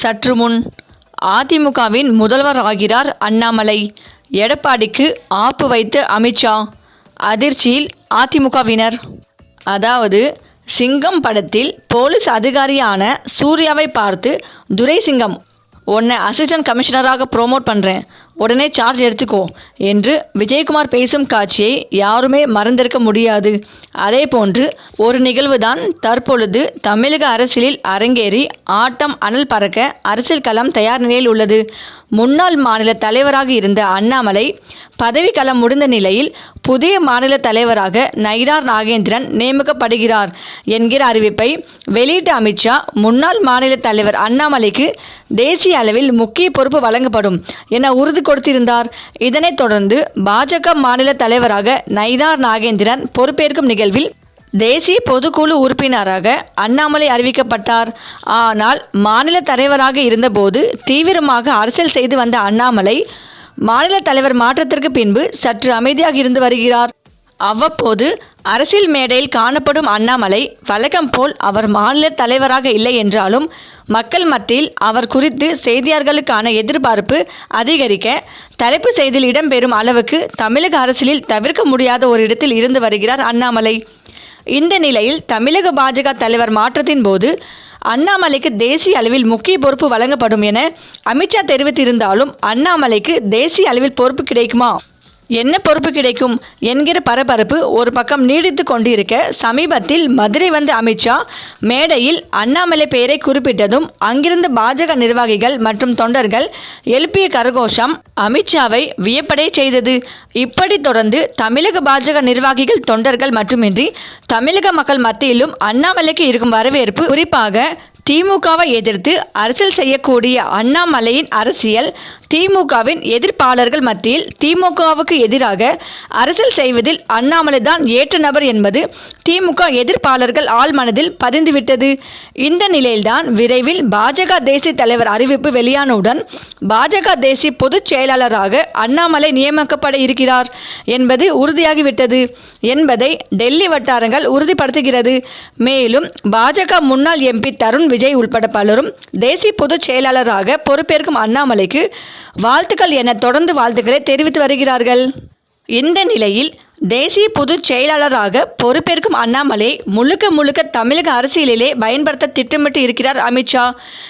சற்று முன் அதிமுகவின் முதல்வர் ஆகிறார் அண்ணாமலை. எடப்பாடிக்கு ஆப்பு வைத்த அமித்ஷா அதிர்ச்சியில் அதிமுகவினர். அதாவது சிங்கம் படத்தில் போலீஸ் அதிகாரியான சூர்யாவை பார்த்து துரை சிங்கம் உன்னை அசிஸ்டன்ட் கமிஷனராக ப்ரோமோட் பண்ணுறேன் உடனே சார்ஜ் எடுத்துக்கோ என்று விஜயகுமார் பேசும் காட்சியை யாருமே மறந்திருக்க முடியாது. அதே போன்று ஒரு நிகழ்வுதான் தற்பொழுது தமிழக அரசியலில் அரங்கேறி ஆட்டம் அனல் பறக்க அரசியல் களம் தயார் நிலையில் உள்ளது. முன்னாள் மாநில தலைவராக இருந்த அண்ணாமலை பதவிக்காலம் முடிந்த நிலையில் புதிய மாநில தலைவராக நயினார் நாகேந்திரன் நியமிக்கப்படுகிறார் என்கிற அறிவிப்பை வெளியிட்ட அமித்ஷா முன்னாள் மாநில தலைவர் அண்ணாமலைக்கு தேசிய அளவில் முக்கிய பொறுப்பு வழங்கப்படும் என உறுதி கொடுத்திருந்தார். இதனைத் தொடர்ந்து பாஜக மாநில தலைவராக நயினார் நாகேந்திரன் பொறுப்பேற்கும் நிகழ்வில் தேசிய பொதுக்குழு உறுப்பினராக அண்ணாமலை அறிவிக்கப்பட்டார். ஆனால் மாநில தலைவராக இருந்தபோது தீவிரமாக அரசியல் செய்து வந்த அண்ணாமலை மாநில தலைவர் மாற்றத்திற்கு பின்பு சற்று அமைதியாக இருந்து வருகிறார். அவ்வப்போது அரசியல் மேடையில் காணப்படும் அண்ணாமலை வழக்கம் போல் அவர் மாநில தலைவராக இல்லை என்றாலும் மக்கள் மத்தியில் அவர் குறித்து செய்தியாளர்களுக்கான எதிர்பார்ப்பு அதிகரிக்க தலைப்பு செய்தியில் இடம்பெறும் அளவுக்கு தமிழக அரசியலில் தவிர்க்க முடியாத ஒரு இடத்தில் இருந்து வருகிறார் அண்ணாமலை. இந்த நிலையில் தமிழக பாஜக தலைவர் மாற்றத்தின் போது அண்ணாமலைக்கு தேசிய அளவில் முக்கிய பொறுப்பு வழங்கப்படும் என அமித்ஷா தெரிவித்திருந்தாலும் அண்ணாமலைக்கு தேசிய அளவில் பொறுப்பு கிடைக்குமா? என்ன பொறுப்பு கிடைக்கும் என்கிற பரபரப்பு ஒரு பக்கம் நீடித்து கொண்டிருக்க சமீபத்தில் மதுரை வந்த அமித்ஷா மேடையில் அண்ணாமலை பெயரை குறிப்பிட்டதும் அங்கிருந்த பாஜக நிர்வாகிகள் மற்றும் தொண்டர்கள் எழுப்பிய கரகோஷம் அமித்ஷாவை வியப்படைய செய்தது. இப்படி தொடர்ந்து தமிழக பாஜக நிர்வாகிகள் தொண்டர்கள் மட்டுமின்றி தமிழக மக்கள் மத்தியிலும் அண்ணாமலைக்கு இருக்கும் வரவேற்பு குறிப்பாக திமுகவை எதிர்த்து அரசியல் செய்யக்கூடிய அண்ணாமலையின் அரசியல் திமுகவின் எதிர்ப்பாளர்கள் மத்தியில் திமுகவுக்கு எதிராக அரசியல் செய்வதில் அண்ணாமலை தான் ஏற்ற நபர் என்பது திமுக எதிர்ப்பாளர்கள் ஆழ்மனதில் பதிந்துவிட்டது. இந்த நிலையில்தான் விரைவில் பாஜக தேசிய தலைவர் அறிவிப்பு வெளியானவுடன் பாஜக தேசிய பொதுச் செயலாளராக அண்ணாமலை நியமிக்கப்பட இருக்கிறார் என்பது உறுதியாகிவிட்டது என்பதை டெல்லி வட்டாரங்கள் உறுதிப்படுத்துகிறது. மேலும் பாஜக முன்னாள் எம்பி தருண் விஜய் உள்பட பலரும் தேசிய பொதுச் செயலாளராக பொறுப்பேற்கும் அண்ணாமலைக்கு வாழ்த்துக்கள் என தொடர்ந்து வாழ்த்துக்களை தெரிவித்து வருகிறார்கள். இந்த நிலையில் தேசிய பொதுச் செயலாளராக பொறுப்பேற்கும் அண்ணாமலை முழுக்க முழுக்க தமிழக அரசியலிலே பயன்படுத்த திட்டமிட்டு இருக்கிறார் அமித்ஷா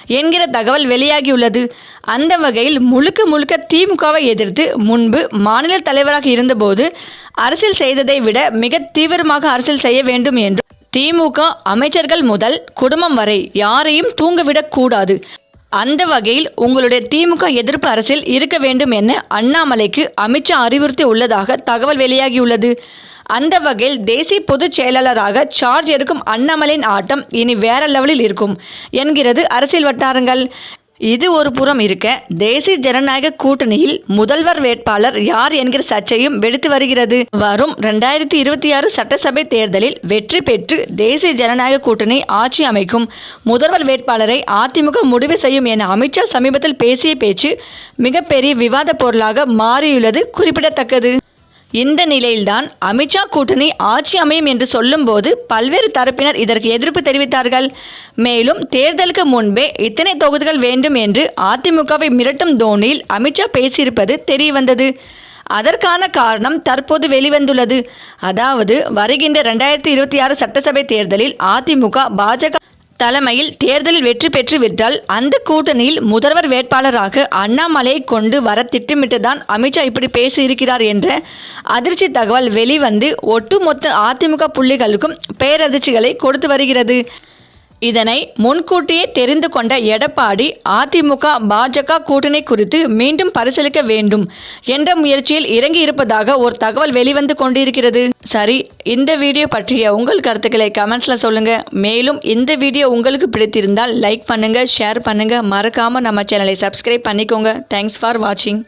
என்கிற தகவல் வெளியாகியுள்ளது. அந்த வகையில் முழுக்க முழுக்க திமுகவை எதிர்த்து முன்பு மாநில தலைவராக இருந்தபோது அரசியல் செய்ததை விட மிக தீவிரமாக அரசியல் செய்ய வேண்டும் என்று திமுக அமைச்சர்கள் முதல் குடும்பம் வரை யாரையும் தூங்கவிடக் கூடாது அந்த வகையில் உங்களுடைய திமுக எதிர்ப்பு அரசில் இருக்க வேண்டும் என அண்ணாமலைக்கு அமித்ஷா அறிவுறுத்தி உள்ளதாக தகவல் வெளியாகியுள்ளது. அந்த வகையில் தேசிய பொதுச் செயலாளராக சார்ஜ் எடுக்கும் அண்ணாமலையின் ஆட்டம் இனி வேற லெவலில் இருக்கும் என்கிறது அரசியல் வட்டாரங்கள். இது ஒரு புறம் இருக்க. தேசிய ஜனநாயக கூட்டணியில் முதல்வர் வேட்பாளர் யார் என்கிற சர்ச்சையும் வெடித்து வருகிறது. வரும் ரெண்டாயிரத்தி இருபத்தி ஆறு சட்டசபை தேர்தலில் வெற்றி பெற்று தேசிய ஜனநாயக கூட்டணி ஆட்சி அமைக்கும். முதல்வர் வேட்பாளரை அதிமுக முடிவு செய்யும் என அமித்ஷா சமீபத்தில் பேசிய பேச்சு மிகப்பெரிய விவாத பொருளாக மாறியுள்ளது குறிப்பிடத்தக்கது. இந்த நிலையில்தான் அமித்ஷா கூட்டணி ஆட்சி அமையும் என்று சொல்லும்போது பல்வேறு தரப்பினர் இதற்கு எதிர்ப்பு தெரிவித்தார்கள். மேலும் தேர்தலுக்கு முன்பே இத்தனை தொகுதிகள் வேண்டும் என்று அதிமுகவை மிரட்டும் தோனியில் அமித்ஷா பேசியிருப்பது தெரியவந்தது. அதற்கான காரணம் தற்போது வெளிவந்துள்ளது. அதாவது வருகின்ற ரெண்டாயிரத்தி இருபத்தி ஆறு சட்டசபை தேர்தலில் அதிமுக பாஜக தலைமையில் தேர்தலில் வெற்றி பெற்றுவிட்டால் அந்த கூட்டணியில் முதல்வர் வேட்பாளராக அண்ணாமலையை கொண்டு வர திட்டமிட்டுதான் அமித்ஷா இப்படி பேசியிருக்கிறார் என்ற அதிர்ச்சி தகவல் வெளிவந்து ஒட்டுமொத்த அதிமுக புள்ளிகளுக்கும் பேரதிர்ச்சிகளை கொடுத்து வருகிறது. இதனை முன்கூட்டியே தெரிந்து கொண்ட எடப்பாடி அதிமுக பாஜக கூட்டணி குறித்து மீண்டும் பரிசீலிக்க வேண்டும் என்ற முயற்சியில் இறங்கி இருப்பதாக ஒரு தகவல் வெளிவந்து கொண்டிருக்கிறது. சரி இந்த வீடியோ பற்றிய உங்கள் கருத்துக்களை கமெண்ட்ஸ்ல சொல்லுங்க. மேலும் இந்த வீடியோ உங்களுக்கு பிடித்திருந்தால் லைக் பண்ணுங்க ஷேர் பண்ணுங்க. மறக்காம நம்ம சேனலை சப்ஸ்கிரைப் பண்ணிக்கோங்க. தேங்க்ஸ் ஃபார் வாட்சிங்